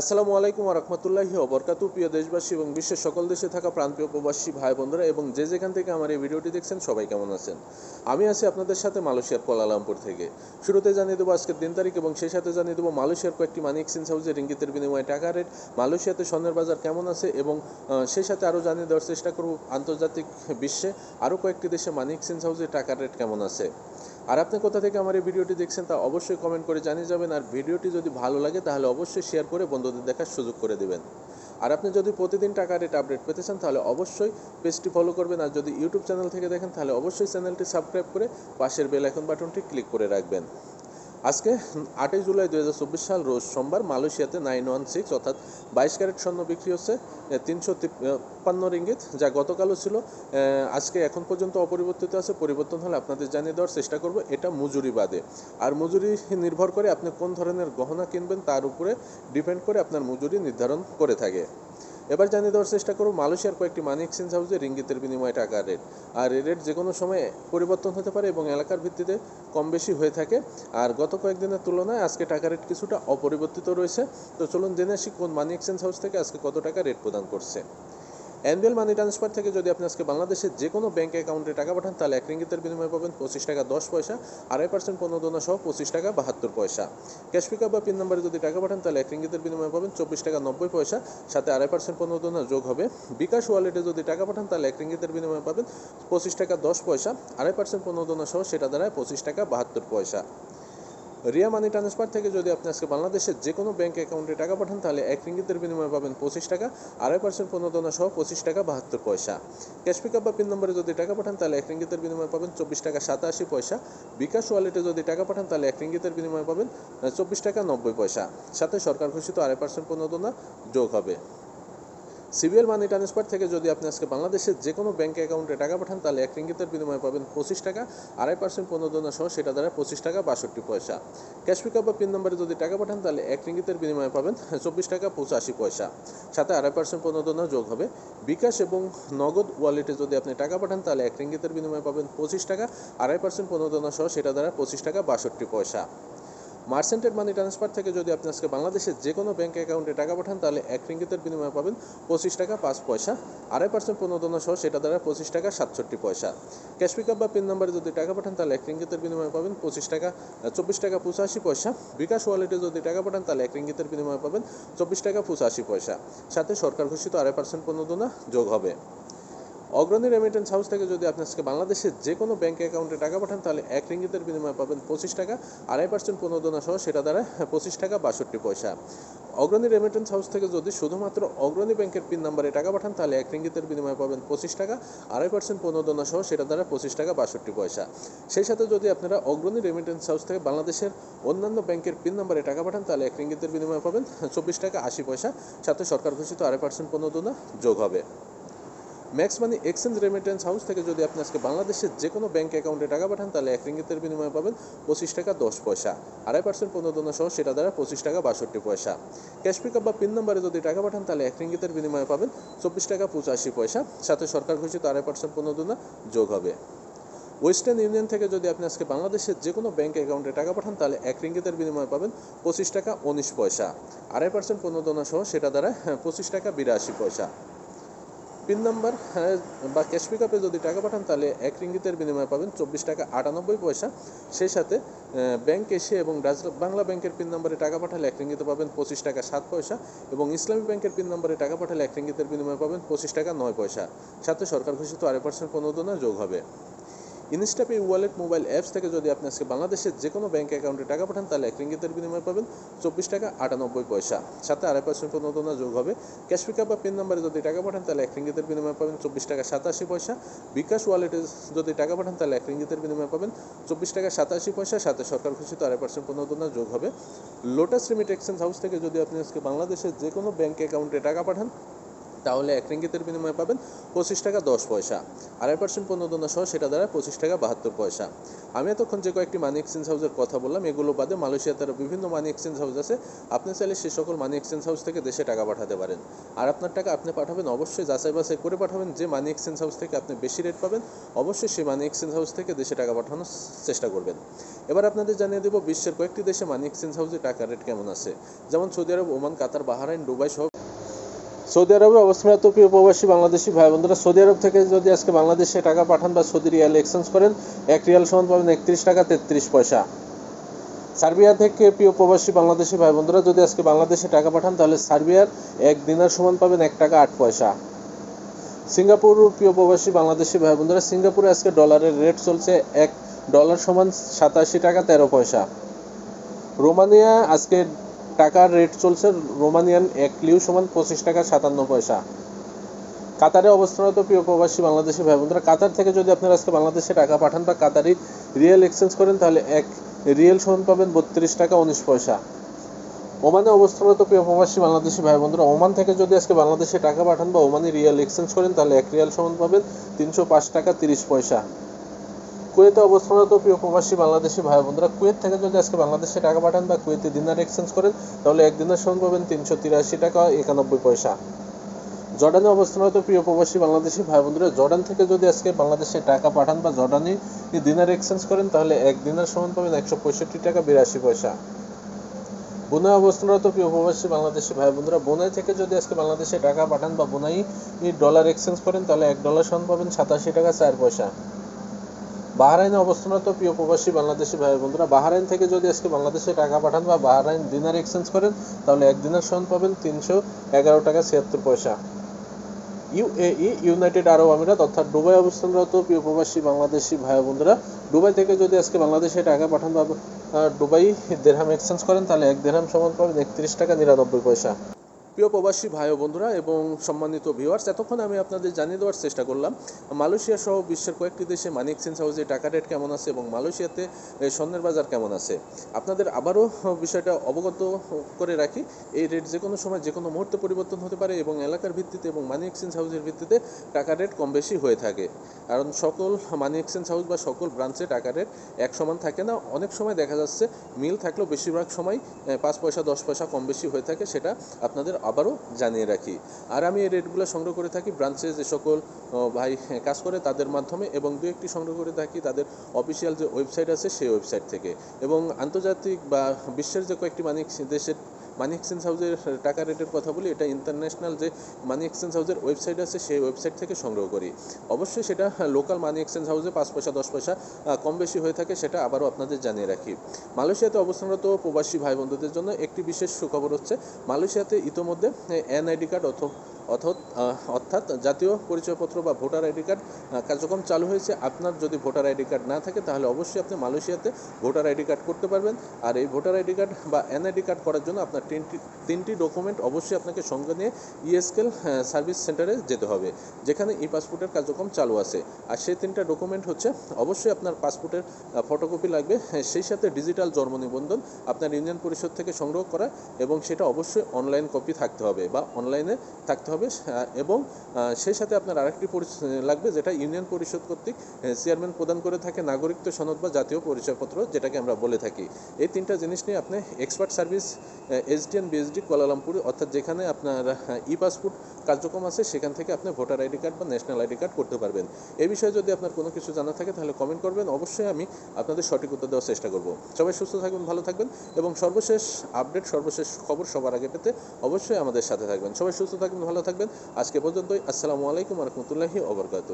আসসালামু আলাইকুম রহমতুল্লাহি অবরকাতু প্রিয় দেশবাসী এবং বিশ্বের সকল দেশে থাকা প্রান্তীয় প্রবাসী ভাই বন্ধুরা এবং যে যেখান থেকে আমার এই ভিডিওটি দেখছেন সবাই কেমন আছেন? আমি আছি আপনাদের সাথে মালয়েশিয়ার কোলালামপুর থেকে। শুরুতে জানিয়ে দেবো আজকের দিন তারিখ এবং সেই সাথে জানিয়ে দেবো মালয়েশিয়ার কয়েকটি মানি এক্সচেঞ্জ হাউসে রিঙ্গিতের বিনিময়ে টাকা রেট, মালয়েশিয়াতে স্বর্ণের বাজার কেমন আছে এবং সেই সাথে আরও জানিয়ে দেওয়ার চেষ্টা করব আন্তর্জাতিক বিশ্বে আরও কয়েকটি দেশে মানি এক্সচেঞ্জ হাউসে টাকার রেট কেমন আছে। আর আপনি কোথা থেকে আমার এই ভিডিওটি দেখছেন তা অবশ্যই কমেন্ট করে জানিয়ে যাবেন। আর ভিডিওটি যদি ভালো লাগে, তাহলে অবশ্যই শেয়ার করে বন্ধুদের দেখার সুযোগ করে দেবেন। আর আপনি যদি প্রতিদিন টাকা রেট আপডেট পেতে চান, তাহলে অবশ্যই পেজটি ফলো করবেন। আর যদি ইউটিউব চ্যানেল থেকে দেখেন, তাহলে অবশ্যই চ্যানেলটি সাবস্ক্রাইব করে পাশের বেল আইকন বাটনটি ক্লিক করে রাখবেন। আজকে আটই জুলাই দু সাল, রোজ সোমবার মালয়েশিয়াতে নাইন ওয়ান সিক্স অর্থাৎ বাইশ ক্যারেট স্বর্ণ বিক্রি হচ্ছে তিনশো তিপ্পান্ন রিঙ্গিত, যা গতকালও ছিল আজকে এখন পর্যন্ত অপরিবর্তিত আছে, পরিবর্তন হলে আপনাদের জানিয়ে দেওয়ার চেষ্টা করব, এটা মজুরি বাদে। আর মজুরি নির্ভর করে আপনি কোন ধরনের গহনা কিনবেন, তার উপরে ডিপেন্ড করে আপনার মজুরি নির্ধারণ করে থাকে। এবার জানিয়ে দেওয়ার চেষ্টা করব মালয়েশিয়ার কয়েকটি মানি এক্সচেঞ্জ হাউসে রিঙ্গিতের বিনিময়ে টাকা রেট আর এই রেট যে কোনো সময় পরিবর্তন হতে পারে এবং এলাকার ভিত্তিতে কম বেশি হয়ে থাকে। আর গত কয়েকদিনের তুলনায় আজকে টাকা রেট কিছুটা অপরিবর্তিত রয়েছে। তো চলুন জেনে আসি কোন মানি এক্সচেঞ্জ হাউস থেকে আজকে কত টাকা রেট প্রদান করছে। অ্যানুয়াল মানি ট্রান্সফার থেকে যদি আপনি আজকে বাংলাদেশের যে কোনো ব্যাঙ্ক অ্যাকাউন্টে টাকা পাঠান, তাহলে এক রিঙ্গিতের বিনিময়ে পাবেন পঁচিশ টাকা দশ পয়সা, আড়াই পার্সেন্ট প্রণোদনা সহ পঁচিশ টাকা বাহাত্তর পয়সা। ক্যাশ পিকআপ বা পিন নাম্বারে যদি টাকা পাঠান, তাহলে এক রিঙ্গিতের বিনিময়ে পাবেন চব্বিশ টাকা নব্বই পয়সা, সাথে আড়াই পার্সেন্ট প্রণোদনা যোগ হবে। বিকাশ ওয়ালেটে যদি টাকা পাঠান, তাহলে এক রিঙ্গিতের বিনিময়ে পাবেন পঁচিশ টাকা দশ পয়সা, আড়াই পার্সেন্ট প্রণোদনা সহ সেটা দাঁড়ায় পঁচিশ টাকা বাহাত্তর পয়সা। রিয়া মানি ট্রান্সফার থেকে যদি আপনি আজকে বাংলাদেশের যে কোনো ব্যাঙ্ক অ্যাকাউন্টে টাকা পাঠান, তাহলে এক রিঙ্গিতের বিনিময়ে পাবেন পঁচিশ টাকা, আড়াই পার্সেন্ট প্রণোদনা সহ পঁচিশ টাকা বাহাত্তর পয়সা। ক্যাশ পিকআপ বা পিন নম্বরে যদি টাকা পাঠান, তাহলে এক রিঙ্গিতের বিনিময়ে পাবেন চব্বিশ টাকা সাতাশি পয়সা। বিকাশ ওয়ালেটে যদি টাকা পাঠান, তাহলে এক রিঙ্গিতের বিনিময়ে পাবেন চব্বিশ টাকা নব্বই পয়সা। সাথে সরকার ঘোষিত আড়াই পার্সেন্ট প্রণোদনা যোগ হবে। সিবিএল মানি ট্রান্সফার থেকে যদি আপনি আজকে বাংলাদেশের যে কোনো ব্যাঙ্ক অ্যাকাউন্টে টাকা পাঠান, তাহলে এক রিঙ্গিতের বিনিময়ে পাবেন পঁচিশ টাকা, আড়াই পার্সেন্ট প্রণোদনা সহ সেটা দ্বারা পঁচিশ টাকা বাষট্টি পয়সা। ক্যাশ পিকআপ বা পিন নম্বরে যদি টাকা পাঠান, তাহলে এক রিঙ্গিতের বিনিময়ে পাবেন চব্বিশ টাকা পঁচাশি পয়সা। সাথে আড়াই পার্সেন্ট প্রণোদনা যোগ হবে। বিকাশ এবং নগদ ওয়ালেটে যদি আপনি টাকা পাঠান, তাহলে এক রিঙ্গিতের বিনিময়ে পাবেন পঁচিশ টাকা, আড়াই পার্সেন্ট পনেরো প্রণোদনা সহ সেটা দ্বারা পঁচিশ টাকা বাষট্টি পয়সা। মার্সেন্টেড মানি ট্রান্সফার থেকে যদি আপনি আজকে বাংলাদেশের যে কোনো ব্যাঙ্ক অ্যাকাউন্টে টাকা পাঠান, তাহলে এক রিঙ্গিতের বিনিময়ে পাবেন পঁচিশ টাকা পাঁচ পয়সা। আড়াই পার্সেন্ট প্রণোদনা সহ সেটা দ্বারা পঁচিশ টাকা সাতষট্টি পয়সা। ক্যাশ পিকআপ বা পিন নাম্বারে যদি টাকা পাঠান, তাহলে এক রিঙ্গিতের বিনিময়ে পাবেন পঁচিশ টাকা চব্বিশ টাকা পঁচাশি পয়সা। বিকাশ ওয়ালেটে যদি টাকা পাঠান, তাহলে এক রিঙ্গিতের বিনিময়ে পাবেন চব্বিশ টাকা পঁচাশি পয়সা। সাথে সরকার ঘোষিত আড়াই পার্সেন্ট প্রণোদনা যোগ হবে। অগ্রণী রেমিটেন্স হাউস থেকে যদি আপনি আজকে বাংলাদেশের যে কোনো ব্যাঙ্ক অ্যাকাউন্টে টাকা পাঠান, তাহলে এক রিঙ্গিতের বিনিময়ে পাবেন পঁচিশ টাকা, আড়াই পার্সেন্ট প্রণোদনা সহ সেটা দ্বারা পঁচিশ টাকা বাষট্টি পয়সা। অগ্রণী রেমিটেন্স হাউস থেকে যদি শুধুমাত্র অগ্রণী ব্যাংকের পিন নাম্বারে টাকা পাঠান, তাহলে এক রিঙ্গিতের বিনিময়ে পাবেন পঁচিশ টাকা, আড়াই পার্সেন্ট প্রণোদনা সহ সেটা দ্বারা পঁচিশ টাকা বাষট্টি পয়সা। সেই সাথে যদি আপনারা অগ্রণী রেমিটেন্স হাউস থেকে বাংলাদেশের অন্যান্য ব্যাংকের পিন নাম্বারে টাকা পাঠান, তাহলে এক রিঙ্গিতের বিনিময়ে পাবেন চব্বিশ টাকা আশি পয়সা। সাথে সরকার ঘোষিত আড়াই পার্সেন্ট প্রণোদনা যোগ হবে। Max money exchange remittance house থেকে যদি আপনি আজকে বাংলাদেশের যে কোনো ব্যাঙ্ক অ্যাকাউন্টে টাকা পাঠান, তাহলে এক রিঙ্গিতের বিনিময়ে পাবেন পঁচিশ টাকা দশ পয়সা। আড়াই পার্সেন্ট প্রণোদনা সহ সেটা দ্বারা পঁচিশ টাকা বাষট্টি পয়সা। ক্যাশ পিকআপ বা পিন নম্বরে যদি টাকা পাঠান, তাহলে এক রিঙ্গিতের বিনিময়ে পাবেন চব্বিশ টাকা পঁচাশি পয়সা। সাথে সরকার ঘোষিত আড়াই পার্সেন্ট প্রণোদনা যোগ হবে। ওয়েস্টার্ন ইউনিয়ন থেকে যদি আপনি আজকে বাংলাদেশের যে কোনো ব্যাঙ্ক অ্যাকাউন্টে টাকা পাঠান, তাহলে এক রিঙ্গিতের বিনিময়ে পাবেন পঁচিশ টাকা উনিশ পয়সা। আড়াই পার্সেন্ট প্রণোদনা সহ সেটা দ্বারা পঁচিশ টাকা বিরাশি পয়সা। পিন নাম্বার হ্যাঁ, বা ক্যাশ পিকআপে যদি টাকা পাঠান তাহলে এক রিঙ্গিতের বিনিময়ে পাবেন চব্বিশ টাকা আটানব্বই পয়সা। সেই সাথে ব্যাংক এসে এবং বাংলা ব্যাংকের পিন নাম্বারে টাকা পাঠালে এক রিঙ্গিতে পাবেন পঁচিশ টাকা সাত পয়সা এবং ইসলামী ব্যাংকের পিন নাম্বারে টাকা পাঠালে এক রিঙ্গিতের বিনিময়ে পাবেন পঁচিশ টাকা নয় পয়সা। সাথে সরকার ঘোষিত আড়াই পার্সেন্ট প্রণোদনা যোগ হবে। ইনস্টাপে ওয়ালেট মোবাইল অ্যাপস থেকে যদি আপনি আজকে বাংলাদেশের যে কোনো ব্যাঙ্ক অ্যাকাউন্টে টাকা পাঠান, তাহলে এক রিঙ্গিতের বিনিময়ে পাবেন চব্বিশ টাকা আটানব্বই পয়সা। সাথে আড়াই পার্সেন্ট প্রণোদনা যোগ হবে। ক্যাশ পিকআপ বা পিন নাম্বারে যদি টাকা পাঠান, তাহলে এক রিঙ্গিতের বিনিময়ে পাবেন চব্বিশ টাকা সাতাশি পয়সা। বিকাশ ওয়ালেটে যদি টাকা পাঠান, তাহলে এক রিঙ্গিতের বিনিময়ে পাবেন চব্বিশ টাকা সাতাশি পয়সা। সাথে সরকার ঘোষিত আড়াই পার্সেন্ট প্রণোদনা যোগ হবে। লোটাস রিমিট এক্সচেঞ্জ হাউস থেকে যদি আপনি আজকে বাংলাদেশের যে কোনো ব্যাঙ্ক অ্যাকাউন্টে টাকা পাঠান তাহলে এক রিঙ্গিতের বিনিময়ে পাবেন পঁচিশ টাকা দশ পয়সা। আড়াই পার্সেন্ট প্রণোদনা সহ সেটা দ্বারা পঁচিশ টাকা বাহাত্তর পয়সা। আমি এতক্ষণ যে কয়েকটি মানি এক্সচেঞ্জ হাউসের কথা বললাম, এগুলো বাদে মালয়েশিয়াতে আরও বিভিন্ন মানি এক্সচেঞ্জ হাউস আছে। আপনি চাইলে সে সকল মানি এক্সচেঞ্জ হাউস থেকে দেশে টাকা পাঠাতে পারেন। আর আপনার টাকা আপনি পাঠাবেন, অবশ্যই যাচাই বাছাই করে পাঠাবেন যে মানি এক্সচেঞ্জ হাউস থেকে আপনি বেশি রেট পাবেন। অবশ্যই সেই মানি এক্সচেঞ্জ হাউস থেকে দেশে টাকা পাঠানোর চেষ্টা করবেন। এবার আপনাদের জানিয়ে দেবো বিশ্বের কয়েকটি দেশে মানি এক্সচেঞ্জ হাউসে টাকার রেট কেমন আছে। যেমন Saudi Arabia, Oman, Qatar, Bahrain, Dubai সহ সৌদি আরবে অবস্থানরত প্রিয় প্রবাসী বাংলাদেশি ভাই বোনেরা, সৌদি আরব থেকে যদি আজকে বাংলাদেশে টাকা পাঠান বা সৌদি রিয়াল এক্সচেঞ্জ করেন, এক রিয়াল সমান পাবেন একত্রিশ টাকা তেত্রিশ পয়সা। সার্বিয়া থেকে প্রিয় প্রবাসী বাংলাদেশি ভাই বোনেরা, যদি আজকে বাংলাদেশে টাকা পাঠান, তাহলে সার্বিয়ার এক দিনার সমান পাবেন এক টাকা আট পয়সা। সিঙ্গাপুর প্রিয় প্রবাসী বাংলাদেশি ভাই বোনেরা, সিঙ্গাপুরে আজকে ডলারের রেট চলছে এক ডলার সমান সাতাশি টাকা তেরো পয়সা। রোমানিয়া আজকে টাকার রেট চলছে রোমানিয়ান এক লিউ সমান পঁচিশ টাকা সাতান্ন পয়সা। কাতারে অবস্থানরত প্রিয় প্রবাসী বাংলাদেশি ভাই বোনেরা, কাতার থেকে যদি আপনারা আজকে বাংলাদেশে টাকা পাঠান বা কাতারি রিয়েল এক্সচেঞ্জ করেন, তাহলে এক রিয়েল সমান পাবেন বত্রিশ টাকা উনিশ পয়সা। ওমানে অবস্থানরত প্রিয় প্রবাসী বাংলাদেশি ভাই বোনেরা, ওমান থেকে যদি আজকে বাংলাদেশে টাকা পাঠান বা ওমানে রিয়েল এক্সচেঞ্জ করেন, তাহলে এক রিয়াল সমান পাবেন তিনশো পাঁচ টাকা তিরিশ পয়সা। কুয়েতে অবস্থানরত প্রিয় প্রবাসী বাংলাদেশি ভাই বোনরা, কুয়েত থেকে যদি আজকে বাংলাদেশে টাকা পাঠান বা কুয়েতে দিনার এক্সচেঞ্জ করেন, তাহলে এক দিনের সমান পাবেন তিনশো তিরাশি টাকা একানব্বই পয়সা। জর্ডানে অবস্থানরত প্রিয় প্রবাসী বাংলাদেশি ভাই বোনরা, জর্ডান থেকে যদি আজকে বাংলাদেশে টাকা পাঠান বা জর্ডানি দিনার এক্সচেঞ্জ করেন, তাহলে এক দিনের সমান পাবেন একশো পঁয়ষট্টি টাকা বিরাশি পয়সা। বোনাই অবস্থানরত প্রিয় প্রবাসী বাংলাদেশি ভাই বোনরা, বোনাই থেকে যদি আজকে বাংলাদেশে টাকা পাঠান বা বোনাই ডলার এক্সচেঞ্জ করেন, তাহলে এক ডলার সমান পাবেন সাতাশি টাকা চার পয়সা। বাহরাইনে অবস্থানরত প্রিয় প্রবাসী বাংলাদেশি ভাই বন্ধুরা, বাহরাইন থেকে যদি আজকে বাংলাদেশে টাকা পাঠান বা বাহরাইন দিনার এক্সচেঞ্জ করেন, তাহলে এক দিনের সমান পাবেন তিনশো এগারো টাকা ছিয়াত্তর পয়সা। ইউএই ইউনাইটেড আরব আমিরাত অর্থাৎ দুবাই অবস্থানরত প্রিয় প্রবাসী বাংলাদেশি ভাই বন্ধুরা, দুবাই থেকে যদি আজকে বাংলাদেশে টাকা পাঠান বা দুবাই দেড়হাম এক্সচেঞ্জ করেন, তাহলে এক দেড়হাম সমান পাবেন একত্রিশ টাকা নিরানব্বই পয়সা। প্রিয় প্রবাসী ভাই বন্ধুরা এবং সম্মানিত ভিউয়ার্স এতক্ষণ আমি আপনাদের জানিয়ে দেওয়ার চেষ্টা করলাম, মালয়েশিয়া সহ বিশ্বের কয়েকটি দেশে মানি এক্সচেঞ্জ হাউসে টাকা রেট কেমন আছে এবং মালয়েশিয়াতে স্বর্ণের বাজার কেমন আছে। আপনাদের আবারও বিষয়টা অবগত করে রাখি, এই রেট যে কোনো সময়, যে কোনো মুহূর্তে পরিবর্তন হতে পারে এবং এলাকার ভিত্তিতে এবং মানি এক্সচেঞ্জ হাউসের ভিত্তিতে টাকা রেট কম বেশি হয়ে থাকে। কারণ সকল মানি এক্সচেঞ্জ হাউস বা সকল ব্রাঞ্চে টাকা রেট এক সমান থাকে না, অনেক সময় দেখা যাচ্ছে মিল থাকলেও বেশিরভাগ সময় পাঁচ পয়সা, দশ পয়সা কম বেশি হয়ে থাকে, সেটা আপনাদের আবারও জানিয়ে রাখি। আর আমি এই রেটগুলো সংগ্রহ করে থাকি ব্রাঞ্চে যে সকল ভাই কাজ করে তাদের মাধ্যমে এবং দু একটি সংগ্রহ করে থাকি তাদের অফিসিয়াল যে ওয়েবসাইট আছে সেই ওয়েবসাইট থেকে। এবং আন্তর্জাতিক বা বিশ্বের যে কয়েকটি মানিক দেশের মানি এক্সচেঞ্জ হাউসের টাকা রেটের কথা বলি, এটা ইন্টারন্যাশনাল যে মানি এক্সচেঞ্জ হাউসের ওয়েবসাইট আছে, সেই ওয়েবসাইট থেকে সংগ্রহ করি। অবশ্যই সেটা লোকাল মানি এক্সচেঞ্জ হাউসে পাঁচ পয়সা, দশ পয়সা কম বেশি হয়ে থাকে, সেটা আবারও আপনাদের জানিয়ে রাখি। মালয়েশিয়াতে অবস্থানরত প্রবাসী ভাই বন্ধুদের জন্য একটি বিশেষ সুখবর হচ্ছে, মালয়েশিয়াতে ইতোমধ্যে এনআইডি কার্ড অথবা অর্থাৎ জাতীয় পরিচয়পত্র বা ভোটার আইডি কার্ড কার্যক্রম চালু হয়েছে। আপনার যদি ভোটার আইডি কার্ড না থাকে তাহলে অবশ্যই আপনি মালয়েশিয়াতে ভোটার আইডি কার্ড করতে পারবেন। আর এই ভোটার আইডি কার্ড বা এনআইডি কার্ড করার জন্য আপনার তিনটি তিনটি ডকুমেন্ট অবশ্যই আপনাকে সঙ্গে নিয়ে ইএসকেল সার্ভিস সেন্টারে যেতে হবে যেখানে ই পাসপোর্টের কার্যক্রম চালু আছে। আর সেই তিনটা ডকুমেন্ট হচ্ছে অবশ্যই আপনার পাসপোর্টের ফটোকপি লাগবে হ্যাঁ, সেই সাথে ডিজিটাল জন্ম নিবন্ধন আপনার ইউনিয়ন পরিষদ থেকে সংগ্রহ করা এবং সেটা অবশ্যই অনলাইন কপি থাকতে হবে বা অনলাইনে থাকতে হবে। আহ, এবং সেই সাথে আপনার আরেকটি লাগবে যেটা ইউনিয়ন পরিষদ কর্তৃক চেয়ারম্যান প্রদান করে থাকে নাগরিকত্ব সনদ বা জাতীয় পরিচয়পত্র যেটাকে আমরা বলে থাকি। এই তিনটা জিনিস নিয়ে আপনি expert service SDN BSD Kuala Lumpur অর্থাৎ যেখানে আপনার ই পাসপোর্ট কার্যক্রম আছে সেখান থেকে আপনি ভোটার আইডি কার্ড বা ন্যাশনাল আইডি কার্ড করতে পারবেন। এই বিষয়ে যদি আপনার কোনো কিছু জানা থাকে তাহলে কমেন্ট করবেন। অবশ্যই আমি আপনাদের সঠিক উত্তর দেওয়ার চেষ্টা করব। সবাই সুস্থ থাকবেন ভালো থাকবেন এবং সর্বশেষ আপডেট সর্বশেষ খবর সবার আগে পেতে অবশ্যই আমাদের সাথে থাকবেন। সবাই সুস্থ থাকবেন ভালো থাকবেন। আজকে পর্যন্তই। আসসালামু আলাইকুম রহমতুল্লাহি ওবরকাত